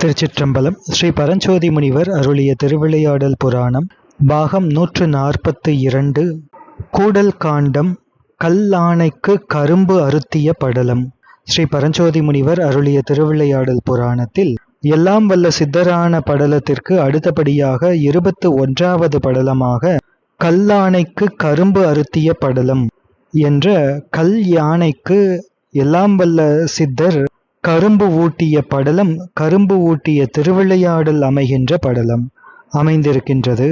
திருச்சிற்றம்பலம் ஸ்ரீ பரஞ்சோதி முனிவர் அருளிய திருவிளையாடல் புராணம் பாகம் நூற்று நாற்பத்து இரண்டு கூடல் காண்டம் கல்லானைக்கு கரும்பு அருத்திய படலம். ஸ்ரீ பரஞ்சோதி முனிவர் அருளிய திருவிளையாடல் புராணத்தில் எல்லாம் வல்ல சித்தரான படலத்திற்கு அடுத்தபடியாக இருபத்து ஒன்றாவது படலமாக கல்லானைக்கு கரும்பு அருத்திய படலம் என்ற கல் யானைக்கு எல்லாம் வல்ல சித்தர் கரும்பு ஊட்டிய படலம் கரும்பு ஊட்டிய திருவிளையாடல் அமைகின்ற படலம். அமைந்திருக்கின்றது.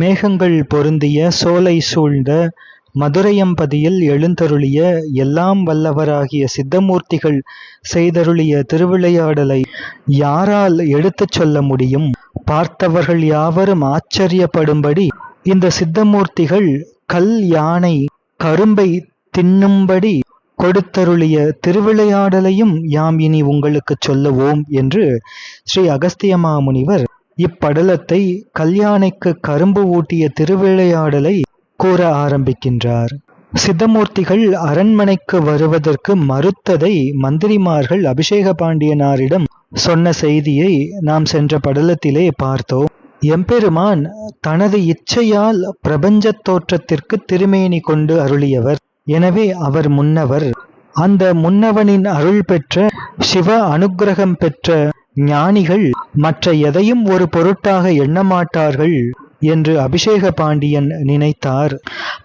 மேகங்கள் பொருந்திய சோலை சூழ்ந்த மதுரையம்பதியில் எழுந்தருளிய எல்லாம் வல்லவராகிய சித்தமூர்த்திகள் செய்தருளிய திருவிளையாடலை யாரால் எடுத்துச் சொல்ல முடியும்? பார்த்தவர்கள் யாவரும் ஆச்சரியப்படும்படி இந்த சித்தமூர்த்திகள் கல் யானை கரும்பை தின்னும்படி கொடுத்தருளிய திருவிளையாடலையும் யாம் இனி உங்களுக்கு சொல்லுவோம் என்று ஸ்ரீ அகஸ்தியமா முனிவர் இப்படலத்தை கல்யாணிக்கு கரும்பு ஊட்டிய திருவிளையாடலை கூற ஆரம்பிக்கின்றார். சித்தமூர்த்திகள் அரண்மனைக்கு வருவதற்கு மறுத்ததை மந்திரிமார்கள் அபிஷேக பாண்டியனாரிடம் சொன்ன செய்தியை நாம் சென்ற படலத்திலே பார்த்தோம். எம்பெருமான் தனது இச்சையால் பிரபஞ்சத் தோற்றத்திற்கு திருமேனி கொண்டு அருளியவர். எனவே அவர் முன்னவர். அந்த முன்னவனின் அருள் பெற்ற சிவ அனுக்கிரகம் பெற்ற ஞானிகள் மற்ற எதையும் ஒரு பொருட்டாக எண்ணமாட்டார்கள் என்று அபிஷேக பாண்டியன் நினைத்தார்.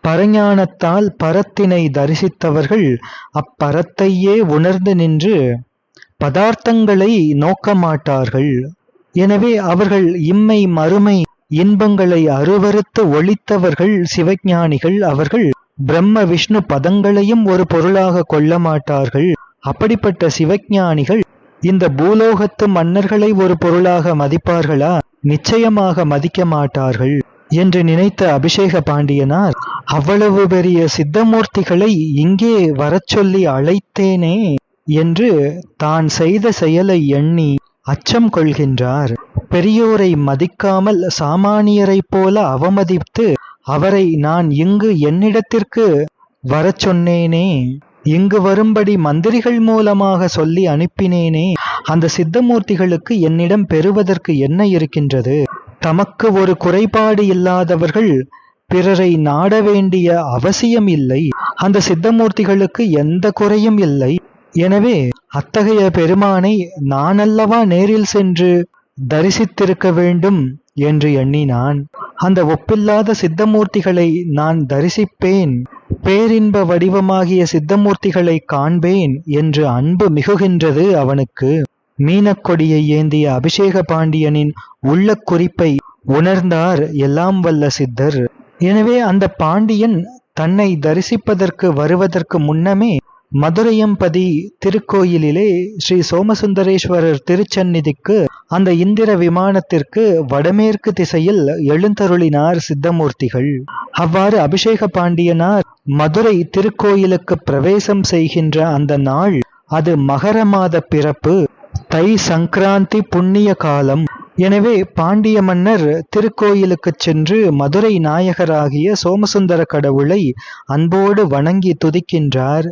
பரஞானத்தால் பரத்தினை தரிசித்தவர்கள் அப்பரத்தையே உணர்ந்து நின்று பதார்த்தங்களை நோக்க மாட்டார்கள் எனவே அவர்கள் இம்மை மறுமை இன்பங்களை அருவறுத்து ஒழித்தவர்கள் சிவஞானிகள் அவர்கள். பிரம்ம விஷ்ணு பதங்களையும் ஒரு பொருளாக கொள்ள மாட்டார்கள். அப்படிப்பட்ட சிவஞானிகள் இந்த பூலோகத்து மன்னர்களை ஒரு பொருளாக மதிப்பார்களா? நிச்சயமாக மதிக்க மாட்டார்கள் என்று நினைத்த அபிஷேக பாண்டியனார் அவ்வளவு பெரிய சித்தமூர்த்திகளை இங்கே வரச் சொல்லி அழைத்தேனே என்று தான் செய்த செயலை எண்ணி அச்சம் கொள்கின்றார். பெரியோரை மதிக்காமல் சாமானியரைப் போல அவமதித்து அவரை நான் இங்கு என்னிடத்திற்கு வரச் சொன்னேனே. இங்கு வரும்படி மந்திரிகள் மூலமாக சொல்லி அனுப்பினேனே. அந்த சித்தமூர்த்திகளுக்கு என்னிடம் பெறுவதற்கு என்ன இருக்கின்றது? தமக்கு ஒரு குறைபாடு இல்லாதவர்கள் பிறரை நாட வேண்டிய அவசியம் இல்லை. அந்த சித்தமூர்த்திகளுக்கு எந்த குறையும் இல்லை. எனவே அத்தகைய பெருமானை நானல்லவா நேரில் சென்று தரிசித்திருக்க வேண்டும். என்று எண்ணினான். அந்த ஒப்பில்லாத சித்தமூர்த்திகளை நான் தரிசிப்பேன். பேரின்ப வடிவமாகிய சித்தமூர்த்திகளை காண்பேன் என்று அன்பு மிகுகின்றது அவனுக்கு. மீனக்கொடியை ஏந்திய அபிஷேக பாண்டியனின் உள்ள குறிப்பை உணர்ந்தார் எல்லாம் வல்ல சித்தர். எனவே அந்த பாண்டியன் தன்னை தரிசிப்பதற்கு வருவதற்கு முன்னமே மதுரையம்பதி திருக்கோயிலிலே ஸ்ரீ சோமசுந்தரேஸ்வரர் திருச்சந்நிதிக்கு அந்த இந்திர விமானத்திற்கு வடமேற்கு திசையில் எழுந்தருளினார் சித்தமூர்த்திகள். அவ்வாறு அபிஷேக பாண்டியனார் மதுரை திருக்கோயிலுக்கு பிரவேசம் செய்கின்ற அந்த நாள் அது மகர மாத பிறப்பு தை சங்கராந்தி புண்ணிய காலம். எனவே பாண்டிய மன்னர் திருக்கோயிலுக்கு சென்று மதுரை நாயகராகிய சோமசுந்தர கடவுளை அன்போடு வணங்கி துதிக்கின்றார்.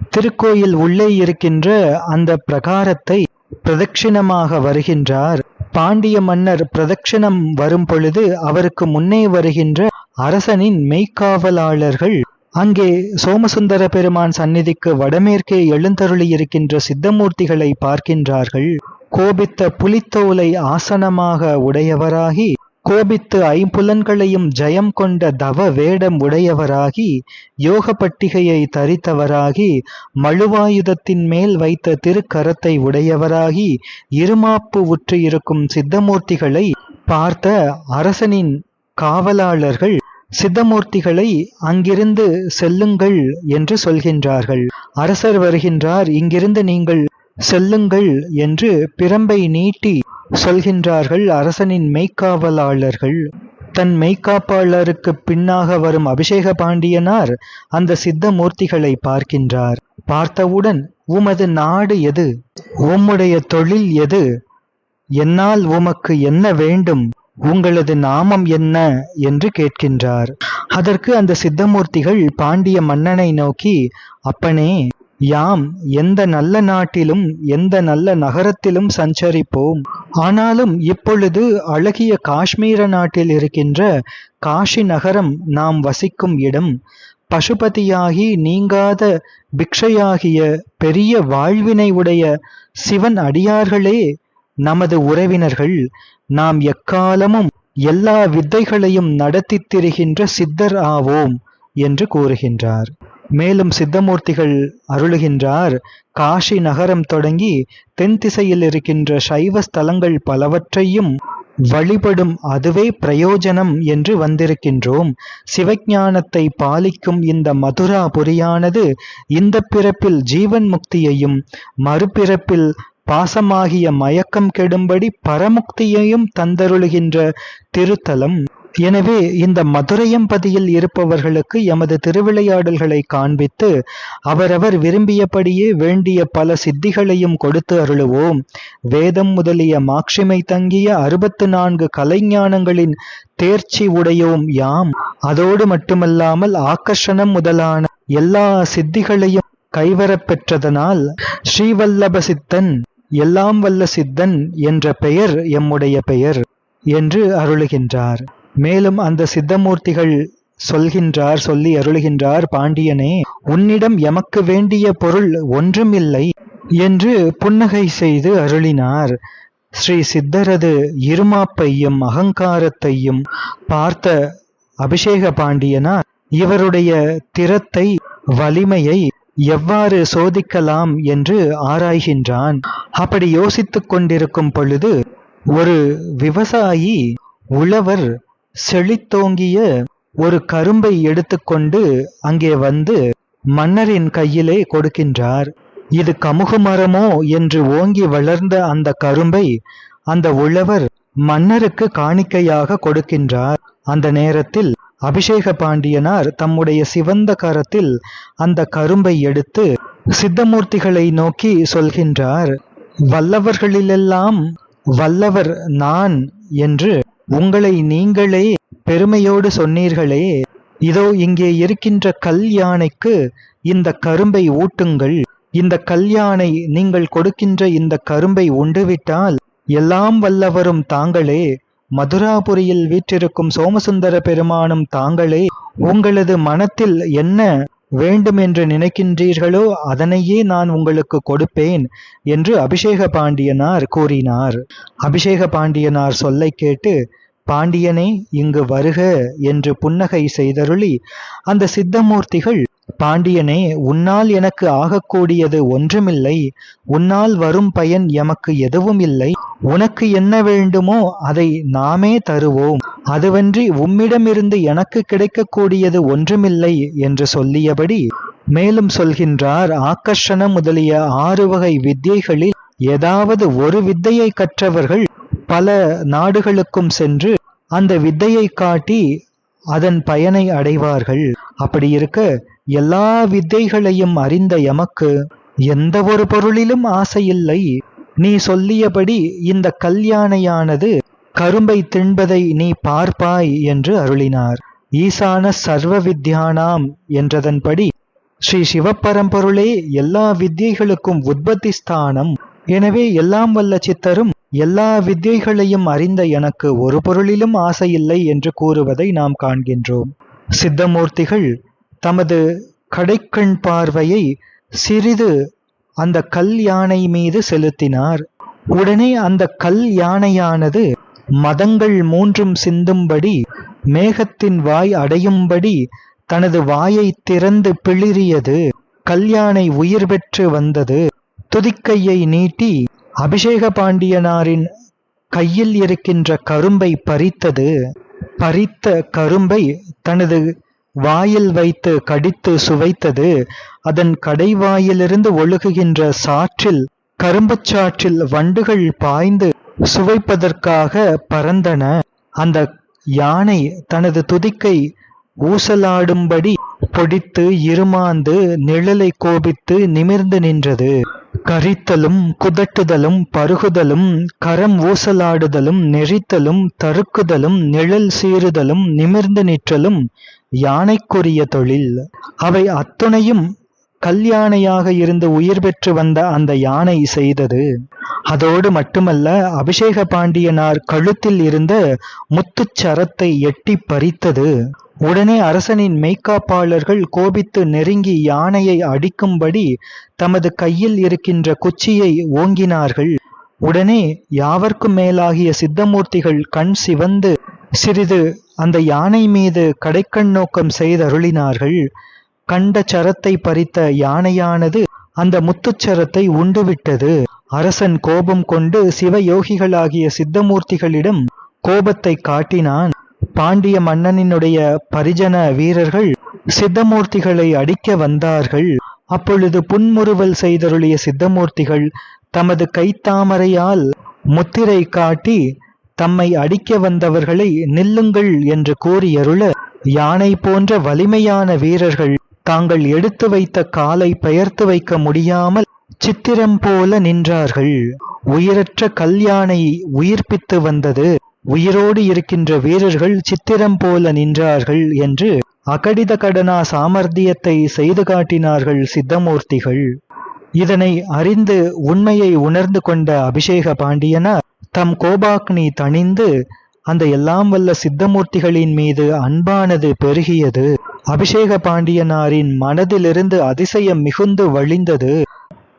திருக்கோயில் உள்ளே இருக்கின்ற அந்த பிரகாரத்தை பிரதட்சிணமாக வருகின்றார். பாண்டிய மன்னர் பிரதட்சிணம் வரும் பொழுது அவருக்கு முன்னே வருகின்ற அரசனின் மெய்க்காவலாளர்கள் அங்கே சோமசுந்தர பெருமான் சந்நிதிக்கு வடமேற்கே எழுந்தருளி இருக்கின்ற சித்தமூர்த்திகளை பார்க்கின்றார்கள். கோபித்த புலித்தோலை ஆசனமாக உடையவராகி கோபித்து ஐம்புலன்களையும் ஜெயம் கொண்ட தவ வேடம் உடையவராகி யோக பட்டிகையை தரித்தவராகி மழுவாயுதத்தின் மேல் வைத்த திருக்கரத்தை உடையவராகி இருமாப்பு உற்று இருக்கும் சித்தமூர்த்திகளை பார்த்த அரசனின் காவலாளர்கள் சித்தமூர்த்திகளை அங்கிருந்து செல்லுங்கள் என்று சொல்கின்றார்கள். அரசர் வருகின்றார் இங்கிருந்து நீங்கள் செல்லுங்கள் என்று பிரம்பை நீட்டி சொல்கின்றார்கள் அரசனின் மெய்க்காவலாளர்கள் தன் மெய்க்காப்பாளருக்கு பின்னாக வரும் அபிஷேக பாண்டியனார் அந்த சித்த மூர்த்திகளை பார்க்கின்றார். பார்த்தவுடன் உமது நாடு எது? உம்முடைய தொழில் எது? என்னால் உமக்கு என்ன வேண்டும்? உங்களது நாமம் என்ன என்று கேட்கின்றார். அதற்கு அந்த சித்தமூர்த்திகள் பாண்டிய மன்னனை நோக்கி அப்பனே யாம் எந்த நல்ல நாட்டிலும் எந்த நல்ல நகரத்திலும் சஞ்சரிப்போம். ஆனாலும் இப்பொழுது அழகிய காஷ்மீர நாட்டில் இருக்கின்ற காஷி நகரம் நாம் வசிக்கும் இடம். பசுபதியாகி நீங்காத பிக்ஷையாகிய பெரிய வாழ்வினை உடைய சிவன் அடியார்களே நமது உறவினர்கள் நாம் எக்காலமும் எல்லா வித்தைகளையும் நடத்தித் திரிகின்ற சித்தர் ஆவோம் என்று கூறுகின்றார். மேலும் சித்தமூர்த்திகள் அருளுகின்றார். காஷி நகரம் தொடங்கி தென் திசையில் இருக்கின்ற சைவ ஸ்தலங்கள் பலவற்றையும் வழிபடும் அதுவே பிரயோஜனம் என்று வந்திருக்கின்றோம். சிவஞானத்தை பாலிக்கும் இந்த மதுராபுரியானது இந்த பிறப்பில் ஜீவன் முக்தியையும் மறுபிறப்பில் பாசமாகிய மயக்கம் கெடும்படி பரமுக்தியையும் தந்தருளுகின்ற திருத்தலம். எனவே இந்த மதுரையம்பதியில் இருப்பவர்களுக்கு எமது திருவிளையாடல்களை காண்பித்து அவரவர் விரும்பியபடியே வேண்டிய பல சித்திகளையும் கொடுத்து அருளுவோம். வேதம் முதலிய மாட்சிமை தங்கிய அறுபத்து நான்கு கலைஞானங்களின் தேர்ச்சி உடையோம் யாம். அதோடு மட்டுமல்லாமல் ஆக்கர்ஷணம் முதலான எல்லா சித்திகளையும் கைவரப் பெற்றதனால் ஸ்ரீவல்லப சித்தன் எல்லாம் வல்ல சித்தன் என்ற பெயர் எம்முடைய பெயர் என்று அருளுகின்றார். மேலும் அந்த சித்தமூர்த்திகள் சொல்கின்றார் சொல்லி அருளுகின்றார் பாண்டியனே உன்னிடம் எமக்கு வேண்டிய பொருள் ஒன்றுமில்லை என்று புன்னகை செய்து அருளினார். ஸ்ரீ சித்தரது இருமாப்பையும் அகங்காரத்தையும் பார்த்த அபிஷேக பாண்டியனார் இவருடைய திறத்தை வலிமையை எவ்வாறு சோதிக்கலாம் என்று ஆராய்கின்றான். அப்படி யோசித்துக் கொண்டிருக்கும் பொழுது ஒரு விவசாயி உழவர் செழித்தோங்கிய ஒரு கரும்பை எடுத்துக்கொண்டு அங்கே வந்து மன்னரின் கையிலே கொடுக்கின்றார். இது கமுகு மரமோ என்று ஓங்கி வளர்ந்த அந்த கரும்பை அந்த உழவர் மன்னருக்கு காணிக்கையாக கொடுக்கின்றார். அந்த நேரத்தில் அபிஷேக பாண்டியனார் தம்முடைய சிவந்த கரத்தில் அந்த கரும்பை எடுத்து சித்தமூர்த்திகளை நோக்கி சொல்கின்றார் வல்லவர்களிலெல்லாம் வல்லவர் நான் என்று உங்களை நீங்களே பெருமையோடு சொன்னீர்களே இதோ இங்கே இருக்கின்ற கல் யானைக்கு இந்த கரும்பை ஊட்டுங்கள். இந்த கல்யானை நீங்கள் கொடுக்கின்ற இந்த கரும்பை உண்டுவிட்டால் எல்லாம் வல்லவரும் தாங்களே. மதுராபுரியில் வீற்றிருக்கும் சோமசுந்தர பெருமானும் தாங்களே. உங்களது மனத்தில் என்ன வேண்டும் என்று நினைக்கின்றீர்களோ அதனையே நான் உங்களுக்கு கொடுப்பேன் என்று அபிஷேக பாண்டியனார் கூறினார். அபிஷேக பாண்டியனார் சொல்லை கேட்டு பாண்டியனே இங்கு வருக என்று புன்னகை செய்தருளி அந்த சித்தமூர்த்திகள் பாண்டியனே உன்னால் எனக்கு ஆகக்கூடியது ஒன்றுமில்லை. உன்னால் வரும் பயன் எமக்கு எதுவும் இல்லை உனக்கு என்ன வேண்டுமோ அதை நாமே தருவோம். அதுவன்றி உம்மிடமிருந்து எனக்கு கிடைக்கக்கூடியது ஒன்றுமில்லை என்று சொல்லியபடி மேலும் சொல்கின்றார் ஆக்கர்ஷண முதலிய ஆறு வகை வித்தியைகளில் ஏதாவது ஒரு வித்தையை கற்றவர்கள் பல நாடுகளுக்கும் சென்று அந்த வித்தையை காட்டி அதன் பயனை அடைவார்கள். அப்படி இருக்க எல்லா வித்தைகளையும் அறிந்த எமக்கு எந்த ஒரு பொருளிலும் ஆசையில்லை. நீ சொல்லியபடி இந்த கல்யாணையானது கரும்பை தின்பதை நீ பார்ப்பாய் என்று அருளினார். ஈசான சர்வ வித்யானாம் என்றதன்படி ஸ்ரீ சிவப்பரம்பொருளே எல்லா வித்தியைகளுக்கும் உற்பத்தி ஸ்தானம். எனவே எல்லாம் வல்ல சித்தரும் எல்லா வித்தியைகளையும் அறிந்த எனக்கு ஒரு பொருளிலும் ஆசையில்லை என்று கூறுவதை நாம் காண்கின்றோம். சித்தமூர்த்திகள் தமது கடைக்கண் பார்வையை சிறிது அந்த கல் யானை மீது செலுத்தினார். உடனே அந்த கல் யானையானது மதங்கள் மூன்றும் சிந்தும்படி மேகத்தின் வாய் அடையும்படி தனது வாயை திறந்து பிளிரியது கல்யாணை உயிர் பெற்று வந்தது. துதிக்கையை நீட்டி அபிஷேக பாண்டியனாரின் கையில் இருக்கின்ற கரும்பை பறித்தது. பறித்த கரும்பை தனது வாயில் வைத்து கடித்து சுவைத்தது. அதன் கடைவாயிலிருந்து ஒழுகுகின்ற சாற்றில் கரும்புச் சாற்றில் வண்டுகள் பாய்ந்து சுவைப்பதற்காக பறந்தன. அந்த யானை தனது துதிக்கை ஊசலாடும்படி பொடித்து இருமாந்து நிழலை கோபித்து நிமிர்ந்து நின்றது. கரித்தலும் குதட்டுதலும் பருகுதலும் கரம் ஊசலாடுதலும் நெறித்தலும் தருக்குதலும் நிழல் சீறுதலும் நிமிர்ந்து நிற்றலும் யானைக்குரிய தொழில். அவை அத்துணையும் கல்யாணையாக இருந்து உயிர் பெற்று வந்த அந்த யானை செய்தது. அதோடு மட்டுமல்ல அபிஷேக பாண்டியனார் கழுத்தில் இருந்த முத்துச் சரத்தை எட்டி பறித்தது. உடனே அரசனின் மெய்க்காப்பாளர்கள் கோபித்து நெருங்கி யானையை அடிக்கும்படி தமது கையில் இருக்கின்ற குச்சியை ஓங்கினார்கள். உடனே யாவர்க்கும் மேலாகிய சித்தமூர்த்திகள் கண் சிவந்து சிறிது அந்த யானை மீது கடைக்கண் நோக்கம் செய்தருளினார்கள். கண்ட சரத்தை பறித்த யானையானது அந்த முத்துச்சரத்தை உண்டுவிட்டது. அரசன் கோபம் கொண்டு சிவயோகிகளாகிய சித்தமூர்த்திகளிடம் கோபத்தை காட்டினான். பாண்டிய மன்னனினுடைய பரிஜன வீரர்கள் சித்தமூர்த்திகளை அடிக்க வந்தார்கள். அப்பொழுது புன்முறுவல் செய்தருளிய சித்தமூர்த்திகள் தமது கைத்தாமரையால் முத்திரை காட்டி தம்மை அடிக்க வந்தவர்களை நில்லுங்கள் என்று கூறியருள யானை போன்ற வலிமையான வீரர்கள் தாங்கள் எடுத்து வைத்த காலை பெயர்த்து வைக்க முடியாமல் சித்திரம் போல நின்றார்கள். உயிரற்ற கல்யாணை உயிர்ப்பித்து வந்தது. உயிரோடு இருக்கின்ற வீரர்கள் சித்திரம் போல நின்றார்கள் என்று அகடித கடனா சாமர்த்தியத்தை செய்து காட்டினார்கள் சித்தமூர்த்திகள். இதனை அறிந்து உண்மையை உணர்ந்து கொண்ட அபிஷேக பாண்டியனார் தம் கோபாக்னி தணிந்து அந்த எல்லாம் வல்ல சித்தமூர்த்திகளின் மீது அன்பானது பெருகியது. அபிஷேக பாண்டியனாரின் மனதிலிருந்து அதிசயம் மிகுந்து வழிந்தது.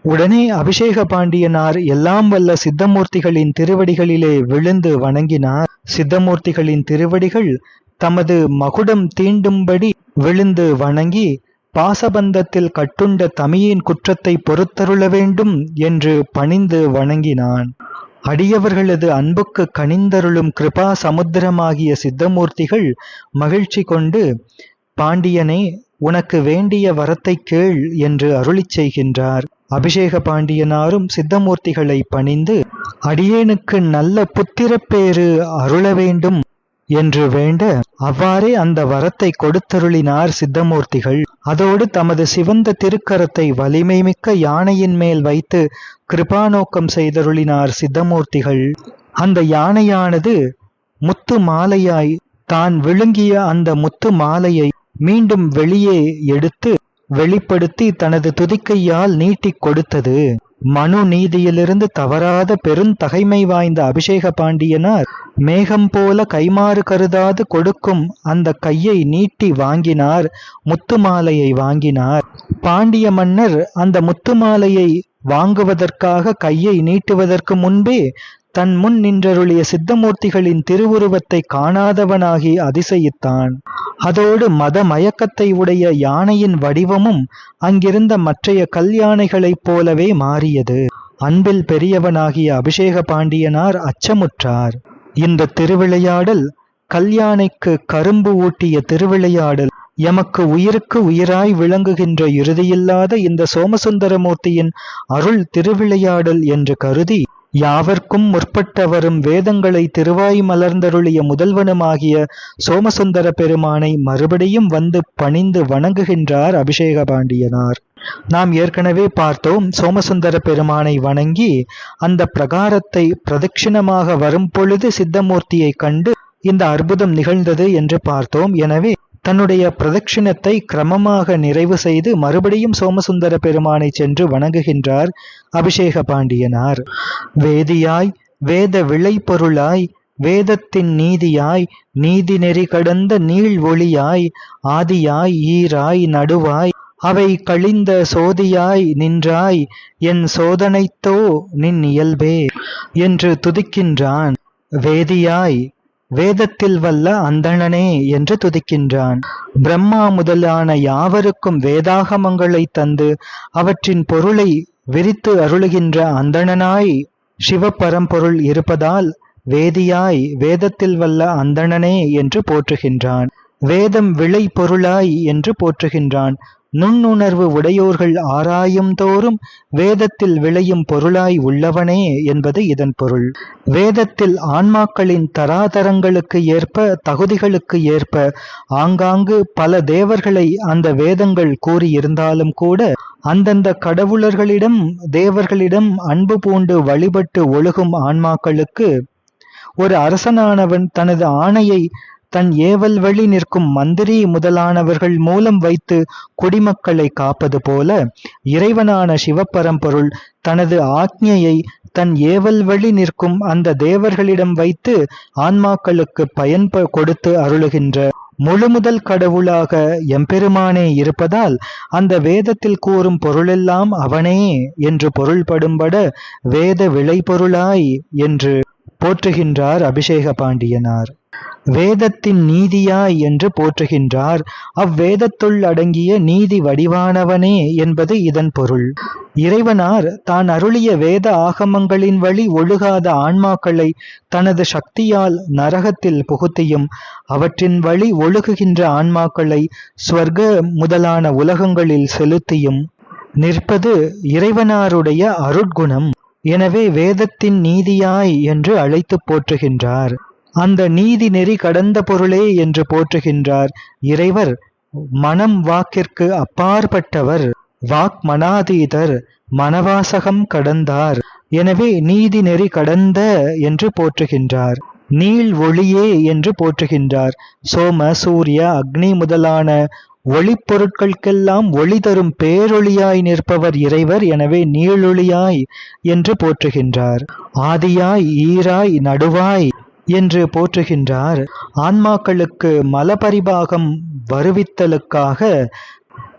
உடனே அபிஷேக பாண்டியனார் எல்லாம் வல்ல சித்தமூர்த்திகளின் திருவடிகளிலே விழுந்து வணங்கினார். சித்தமூர்த்திகளின் திருவடிகள் தமது மகுடம் தீண்டும்படி விழுந்து வணங்கி பாசபந்தத்தில் கட்டுண்ட தமியின் குற்றத்தை பொறுத்தருள வேண்டும் என்று பணிந்து வணங்கினான். அடியவர்களது அன்புக்கு கனிந்தருளும் கிருபா சமுத்திரமாகிய சித்தமூர்த்திகள் மகிழ்ச்சி கொண்டு பாண்டியனே உனக்கு வேண்டிய வரத்தை கேள் என்று அருளிச் செய்கின்றார். அபிஷேக பாண்டியனாரும் சித்தமூர்த்திகளை பணிந்து அடியேனுக்கு நல்ல புத்திரப்பேறு அருள வேண்டும் என்று வேண்ட அவ்வாறே அந்த வரத்தை கொடுத்தருளினார் சித்தமூர்த்திகள். அதோடு தமது சிவந்த திருக்கரத்தை வலிமை மிக்க யானையின் மேல் வைத்து கிருபாநோக்கம் செய்தருளினார் சித்தமூர்த்திகள். அந்த யானையானது முத்து மாலையாய் தான் விழுங்கிய அந்த முத்து மாலையை மீண்டும் வெளியே எடுத்து வெளிப்படுத்தி தனது துதிக்கையால் நீட்டிக் கொடுத்தது. மனு நீதியிலிருந்து தவறாத பெருந்தகைமை வாய்ந்த அபிஷேக பாண்டியனார் மேகம் போல கைமாறு கருதாது கொடுக்கும் அந்த கையை நீட்டி வாங்கினார் முத்துமாலையை வாங்கினார். பாண்டிய மன்னர் அந்த முத்துமாலையை வாங்குவதற்காக கையை நீட்டுவதற்கு முன்பே தன் முன் நின்றருளிய சித்தமூர்த்திகளின் திருவுருவத்தை காணாதவனாகி அதிசயித்தான். அதோடு மத மயக்கத்தை உடைய யானையின் வடிவமும் அங்கிருந்த மற்றைய கல்யாணைகளைப் போலவே மாறியது. அன்பில் பெரியவனாகிய அபிஷேக பாண்டியனார் அச்சமுற்றார். இந்த திருவிளையாடல் கல்யாணைக்கு கரும்பு ஊட்டிய திருவிளையாடல். எமக்கு உயிருக்கு உயிராய் விளங்குகின்ற இறுதியில்லாத இந்த சோமசுந்தரமூர்த்தியின் அருள் திருவிளையாடல் என்று கருதி யாவர்க்கும் முற்பட்டவரும் வேதங்களை திருவாய் மலர்ந்தருளிய முதல்வனுமாகிய சோமசுந்தர பெருமானை மறுபடியும் வந்து பணிந்து வணங்குகின்றார் அபிஷேக பாண்டியனார். நாம் ஏற்கனவே பார்த்தோம் சோமசுந்தர பெருமானை வணங்கி அந்த பிரகாரத்தை பிரதட்சிணமாக வரும் பொழுது சித்தமூர்த்தியை கண்டு இந்த அற்புதம் நிகழ்ந்தது என்று பார்த்தோம். எனவே தன்னுடைய பிரதட்சிணத்தை கிரமமாக நிறைவு செய்து மறுபடியும் சோமசுந்தர பெருமானை சென்று வணங்குகின்றார் அபிஷேக பாண்டியனார். வேதியாய் வேத விளைபொருளாய் வேதத்தின் நீதியாய் நீதி நெறி கடந்த நீள் ஒளியாய் ஆதியாய் ஈராய் நடுவாய் அவை கழிந்த சோதியாய் நின்றாய் என் சோதனைத்தோ நின் இயல்பே என்று துதிக்கின்றான். வேதியாய் வேதத்தில் வல்ல அந்தணனே என்று துதிக்கின்றான். பிரம்மா முதலான யாவருக்கும் வேதாகமங்களை தந்து அவற்றின் பொருளை விரித்து அருளுகின்ற அந்தணனாய் சிவபரம்பொருள் இருப்பதால் வேதியாய் வேதத்தில் வல்ல அந்தணனே என்று போற்றுகின்றான். வேதம் விளை பொருளாய் என்று போற்றுகின்றான். நுண்ணுணர்வு உடையோர்கள் ஆராயும் தோறும் வேதத்தில் விளையும் பொருளாய் உள்ளவனே என்பது இதன் பொருள். வேதத்தில் ஆன்மாக்களின் தராதரங்களுக்கு ஏற்ப தகுதிகளுக்கு ஏற்ப ஆங்காங்கு பல தேவர்களை அந்த வேதங்கள் கூறியிருந்தாலும் கூட அந்தந்த கடவுளர்களிடம் தேவர்களிடம் அன்பு பூண்டு வழிபட்டு ஒழுகும் ஆன்மாக்களுக்கு ஒரு அரசனானவன் தனது ஆணையை தன் ஏவல் வழி நிற்கும் மந்திரி முதலானவர்கள் மூலம் வைத்து குடிமக்களை காப்பது போல இறைவனான சிவபரம்பொருள் தனது ஆக்ஞையை தன் ஏவல் வழி நிற்கும் அந்த தேவர்களிடம் வைத்து ஆன்மாக்களுக்கு பயன் கொடுத்து அருளுகின்ற முழுமுதல் கடவுளாக எம்பெருமானே இருப்பதால் அந்த வேதத்தில் கூறும் பொருளெல்லாம் அவனே என்று பொருள்படும்பட வேத விளைபொருளாய் என்று போற்றுகின்றார் அபிஷேக பாண்டியனார். வேதத்தின் நீதியாய் என்று போற்றுகின்றார். அவ்வேதத்துள் அடங்கிய நீதி வடிவானவனே என்பது இதன் பொருள். இறைவனார் தான் அருளிய வேத ஆகமங்களின் வழி ஒழுகாத ஆன்மாக்களை தனது சக்தியால் நரகத்தில் புகுத்தியும் அவற்றின் வழி ஒழுகுகின்ற ஆன்மாக்களை ஸ்வர்க முதலான உலகங்களில் செலுத்தியும். நிற்பது இறைவனாருடைய அருட்குணம். எனவே வேதத்தின் நீதியாய் என்று அழைத்துப் போற்றுகின்றார். அந்த நீதி நெறி கடந்த பொருளே என்று போற்றுகின்றார். இறைவர் மனம் வாக்கிற்கு அப்பாற்பட்டவர் வாக் மனாதீதர் மனவாசகம் கடந்தார். எனவே நீதி நெறி கடந்த என்று போற்றுகின்றார். நீள் ஒளியே என்று போற்றுகின்றார். சோம சூரிய அக்னி முதலான ஒளிப்பொருட்களுக்கெல்லாம் ஒளி தரும் பேரொளியாய் நிற்பவர் இறைவர் எனவே நீளொளியாய் என்று போற்றுகின்றார். ஆதியாய் ஈராய் நடுவாய் என்று போற்றுகின்றார். ஆன்மாக்களுக்கு மலபரிபாகம் வருவித்தலுக்காக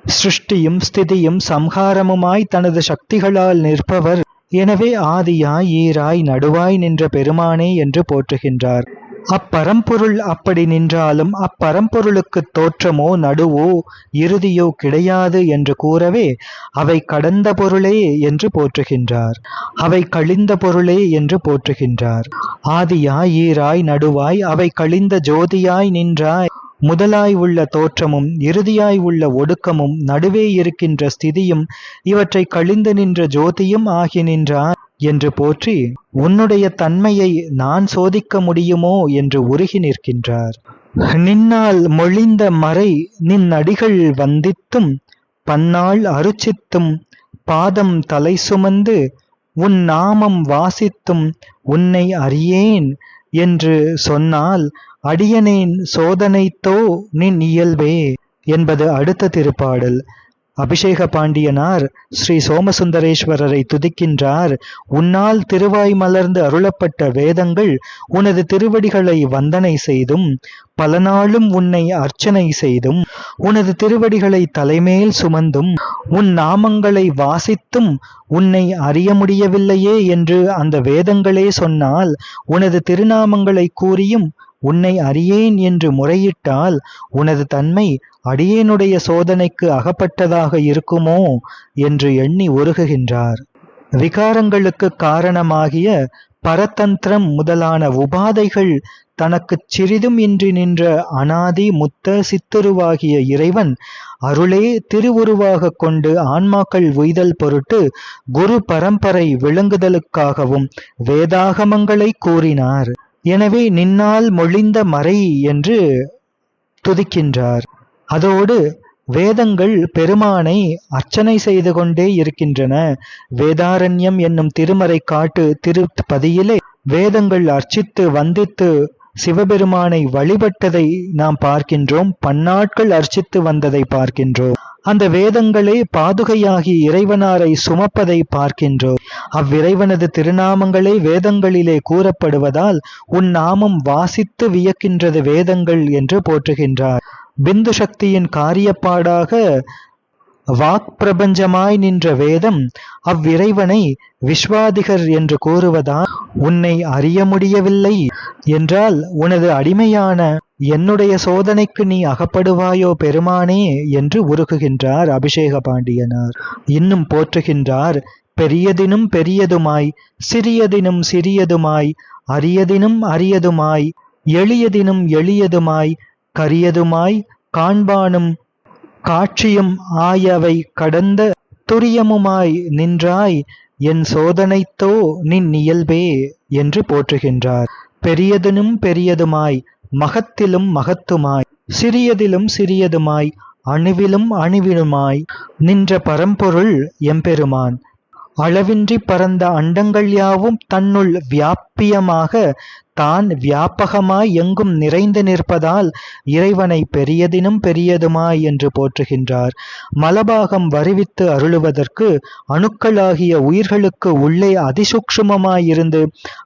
சிருஷ்டியும் ஸ்திதியும் சம்ஹாரமுமாய் தனது சக்திகளால் நிற்பவர். எனவே ஆதியாய் ஈராய் நடுவாய் நின்ற பெருமானே என்று போற்றுகின்றார். அப்பரம்பொருள் அப்படி நின்றாலும் அப்பரம்பொருளுக்கு தோற்றமோ நடுவோ இறுதியோ கிடையாது என்று கூறவே அவை கடந்த பொருளே என்று போற்றுகின்றார். அவை கழிந்த பொருளே என்று போற்றுகின்றார். ஆதியாய் ஈராய் நடுவாய் அவை கழிந்த ஜோதியாய் நின்றாய். முதலாய் உள்ள தோற்றமும் இறுதியாய் உள்ள ஒடுக்கமும் நடுவே இருக்கின்ற ஸ்திதியும் இவற்றை கழிந்து நின்ற ஜோதியும் ஆகி நின்றார். என்று போற்றி உன்னுடைய தன்மையை நான் சோதிக்க முடியுமோ என்று உருகி நிற்கின்றார். நின்னால் மொழிந்த மறை நின் அடிகள் வந்தித்தும் பன்னாள் அருச்சித்தும் பாதம் தலை சுமந்து உன் நாமம் வாசித்தும் உன்னை அறியேன் என்று சொன்னால் அடியனேன் சோதனைத்தோ நின் இயல்பே என்பது அடுத்த திருப்பாடல். அபிஷேக பாண்டியனார் ஸ்ரீ சோமசுந்தரேஸ்வரரை துதிக்கின்றார். உன்னால் திருவாய் மலர்ந்து அருளப்பட்ட வேதங்கள் உனது திருவடிகளை வந்தனை செய்தும் பல நாளும் உன்னை அர்ச்சனை செய்தும் உனது திருவடிகளை தலைமேல் சுமந்தும் உன் நாமங்களை வாசித்தும் உன்னை அறிய முடியவில்லையே என்று அந்த வேதங்களே சொன்னால் உனது திருநாமங்களை கூறியும் உன்னை அறியேன் என்று முறையிட்டால் உனது தன்மை அடியேனுடைய சோதனைக்கு அகப்பட்டதாக இருக்குமோ? என்று எண்ணி உருகுகின்றார் விகாரங்களுக்கு காரணமாகிய பரதந்திரம் முதலான உபாதைகள் தனக்குச் சிறிதும் இன்றி நின்ற அனாதி முத்த சித்தருவாகிய இறைவன் அருளே திருவுருவாக கொண்டு ஆன்மாக்கள் உய்தல் பொருட்டு குரு பரம்பரை விளங்குதலுக்காகவும் வேதாகமங்களை கூறினார். எனவே நின்னால் மொழிந்த மறை என்று துதிக்கின்றார். அதோடு வேதங்கள் பெருமானை அர்ச்சனை செய்து கொண்டே இருக்கின்றன. வேதாரண்யம் என்னும் திருமறை காட்டு திருப்பதியிலே வேதங்கள் அர்ச்சித்து வந்தித்து சிவபெருமானை வழிபட்டதை நாம் பார்க்கின்றோம் பன்னாட்கள் அர்ச்சித்து வந்ததை பார்க்கின்றோம். அந்த வேதங்களே பாதுகையாகி இறைவனாரை சுமப்பதை பார்க்கின்றோம். அவ்விறைவனது திருநாமங்களே வேதங்களிலே கூறப்படுவதால் உன் நாமம் வாசித்து வியக்கின்றது வேதங்கள் என்று போற்றுகின்றார். பிந்து சக்தியின் காரியப்பாடாக வாக் பிரபஞ்சமாய் நின்ற வேதம் அவ்விறைவனை விஸ்வாதிகர் என்று கூறுவதால் உன்னை அறிய முடியவில்லை. என்றால் உனது அடிமையான என்னுடைய சோதனைக்கு நீ அகப்படுவாயோ பெருமானே என்று உருகுகின்றார் அபிஷேக பாண்டியனார். இன்னும் போற்றுகின்றார் பெரியதினும் பெரியதுமாய் சிறியதினும் சிறியதுமாய் அரியதினும் அரியதுமாய் எளியதினும் எளியதுமாய் கரியதுமாய் காண்பானும் காட்சியும் ஆயவை கடந்த துரியமுமாய் நின்றாய் என் சோதனைத்தோ நின் இயல்பே என்று போற்றுகின்றார். பெரியதினும் பெரியதுமாய் மகத்திலும் மகத்துமாய் சிறியதிலும் சிறியதுமாய் அணுவிலும் அணுவிலுமாய் நின்ற பரம்பொருள் எம்பெருமான். அளவின்றி பரந்த அண்டங்கள் யாவும் தன்னுள் வியாப்பியமாக தான் வியாபகமாய் எங்கும் நிறைந்து நிற்பதால் இறைவனை பெரியதினும் பெரியதுமாய் என்று போற்றுகின்றார். மலபாகம் வருவித்து அருளுவதற்கு அணுக்களாகிய உயிர்களுக்கு உள்ளே அதிசூக்ஷமாயிருந்து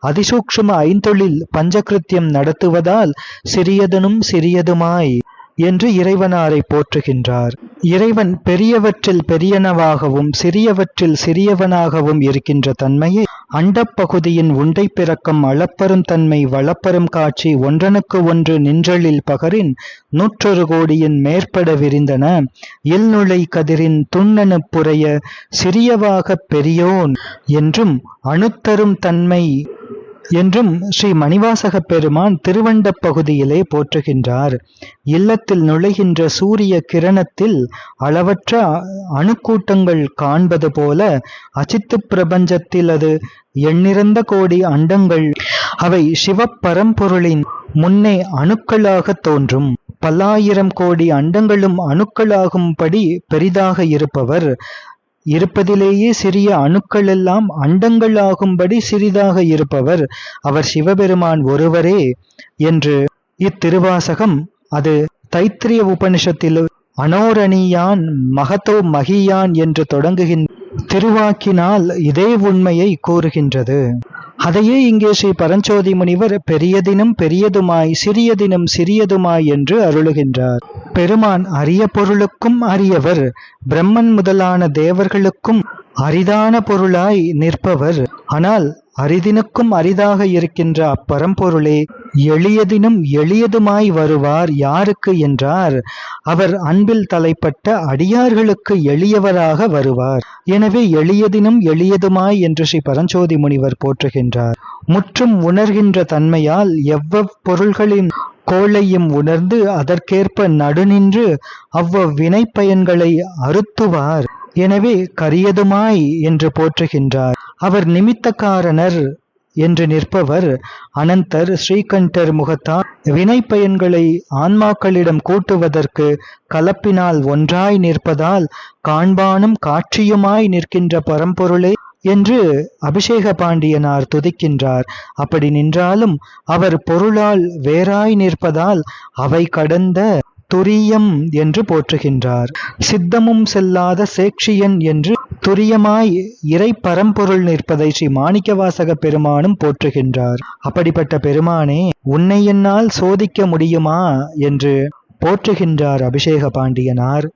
அதிசூக்ஷம ஐந்தொழில் பஞ்சகிருத்தியம் நடத்துவதால் சிறியதனும் சிறியதுமாய் என்று இறைவனாரை போற்றுகின்றார். இறைவன் பெரியவற்றில் பெரியனவாகவும் சிறியவற்றில் சிறியவனாகவும் இருக்கின்ற தன்மையை அண்டப்பகுதியின் உண்டை பிறக்கம் அளப்பரும் தன்மை வளப்பரும் காட்சி ஒன்றனுக்கு ஒன்று நின்றலில் பகரின் நூற்றொரு கோடியின் மேற்பட விரிந்தன. இல்நுழை கதிரின் துண்ணனு புரைய சிறியவாகப் பெரியோன் என்றும் அணுத்தரும் தன்மை என்றும் ஸ்ரீ மணிவாசக பெருமான் திருவண்ட பகுதியிலே போற்றுகின்றார். இல்லத்தில் நுழைகின்ற சூரிய கிரணத்தில் அளவற்ற அணுக்கூட்டங்கள் காண்பது போல அச்சித்து பிரபஞ்சத்தில் அது எண்ணிறந்த கோடி அண்டங்கள். அவை சிவப்பரம்பொருளின் முன்னே அணுக்களாக தோன்றும். பல்லாயிரம் கோடி அண்டங்களும் அணுக்களாகும்படி பெரிதாக இருப்பவர் இருப்பதிலேயே சிறிய அணுக்கள் எல்லாம் அண்டங்கள் ஆகும்படி சிறிதாக இருப்பவர். அவர் சிவபெருமான் ஒருவரே என்று இத்திருவாசகம் அது தைத்திரிய உபனிஷத்தில் அனோரணியான் மகதோ மகியான் என்று தொடங்குகின்ற திருவாக்கினால் இதே உண்மையை கூறுகின்றது. அதையே இங்கே ஸ்ரீ பரஞ்சோதி முனிவர் பெரியதினும் பெரியதுமாய் சிறியதினும் சிறியதுமாய் என்று அருளுகின்றார். பெருமான் அரிய பொருளுக்கும் அரியவர் பிரம்மன் முதலான தேவர்களுக்கும் அரிதான பொருளாய் நிற்பவர். ஆனால் அரிதினுக்கும் அரிதாக இருக்கின்ற அப்பரம்பொருளே எளியதினும் எளியதுமாய் வருவார் யாருக்கு என்றார். அவர் அன்பில் தலைப்பட்ட அடியார்களுக்கு எளியவராக வருவார். எனவே எளியதினும் எளியதுமாய் என்று ஸ்ரீ பரஞ்சோதி முனிவர் போற்றுகின்றார். முற்றும் உணர்கின்ற தன்மையால் எவ்வவ் பொருள்களின் கோளையும் உணர்ந்து அதற்கேற்ப நடுநின்று அவ்வவ் வினை பயன்களை அறுத்துவார். எனவே கரியதுமாய் என்று போற்றுகின்றார். அவர் நிமித்தக்காரணர் என்று நிற்பவர் அனந்தர் ஸ்ரீகண்டர் முகத்தார். வினை பயன்களை ஆன்மாக்களிடம் கூட்டுவதற்கு கலப்பினால் ஒன்றாய் நிற்பதால் காண்பானும் காட்சியுமாய் நிற்கின்ற பரம்பொருளே என்று அபிஷேக பாண்டியனார் துதிக்கின்றார். அப்படி நின்றாலும் அவர் பொருளால் வேறாய் நிற்பதால் அவை கடந்த துரியம் என்று போற்றுகின்றார். சித்தமும் செல்லாத சேக்ஷியன் என்று துரியமாய் இறை பரம்பொருள் நிற்பதை ஸ்ரீ மாணிக்கவாசக பெருமானும் போற்றுகின்றார். அப்படிப்பட்ட பெருமானே உன்னை என்னால் சோதிக்க முடியுமா? என்று போற்றுகின்றார் அபிஷேக பாண்டியனார்.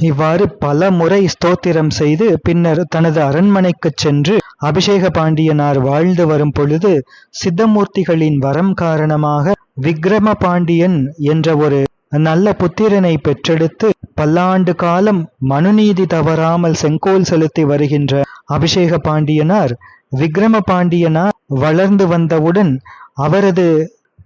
இவ்வாறு பல முறை ஸ்தோத்திரம் செய்து பின்னர் தனது அரண்மனைக்குச் சென்று அபிஷேக பாண்டியனார் வாழ்ந்து வரும் பொழுது சித்தமூர்த்திகளின் வரம் காரணமாக விக்ரம பாண்டியன் என்ற ஒரு நல்ல புத்திரனை பெற்றெடுத்து பல்லாண்டு காலம் மனுநீதி தவறாமல் செங்கோல் செலுத்தி வருகின்ற அபிஷேக பாண்டியனார் விக்ரம பாண்டியனார் வளர்ந்து வந்தவுடன் அவரது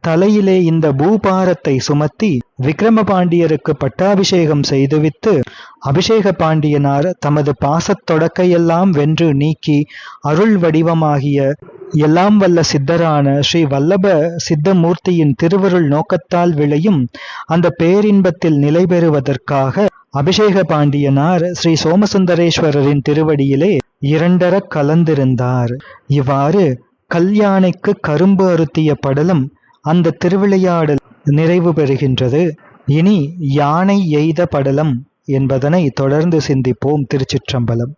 தலையிலே இந்த பூபாரத்தை சுமத்தி விக்ரம பாண்டியருக்கு பட்டாபிஷேகம் செய்துவித்து அபிஷேக பாண்டியனார் தமது பாசத் தொடக்கையெல்லாம் வென்று நீக்கி அருள் வடிவமாகிய எல்லாம் வல்ல சித்தரான ஸ்ரீ வல்லப சித்தமூர்த்தியின் திருவருள் நோக்கத்தால் விளையும் அந்த பேரின்பத்தில் நிலை பெறுவதற்காக அபிஷேக பாண்டியனார் ஸ்ரீ சோமசுந்தரேஸ்வரரின் திருவடியிலே இரண்டர கலந்திருந்தார். இவ்வாறு கல்யாணைக்கு கரும்பு அருத்திய படலம் அந்த திருவிளையாடல் நிறைவு பெறுகின்றது. இனி யானை எய்த படலம் என்பதனை தொடர்ந்து சிந்திப்போம் திருச்சிற்றம்பலம்.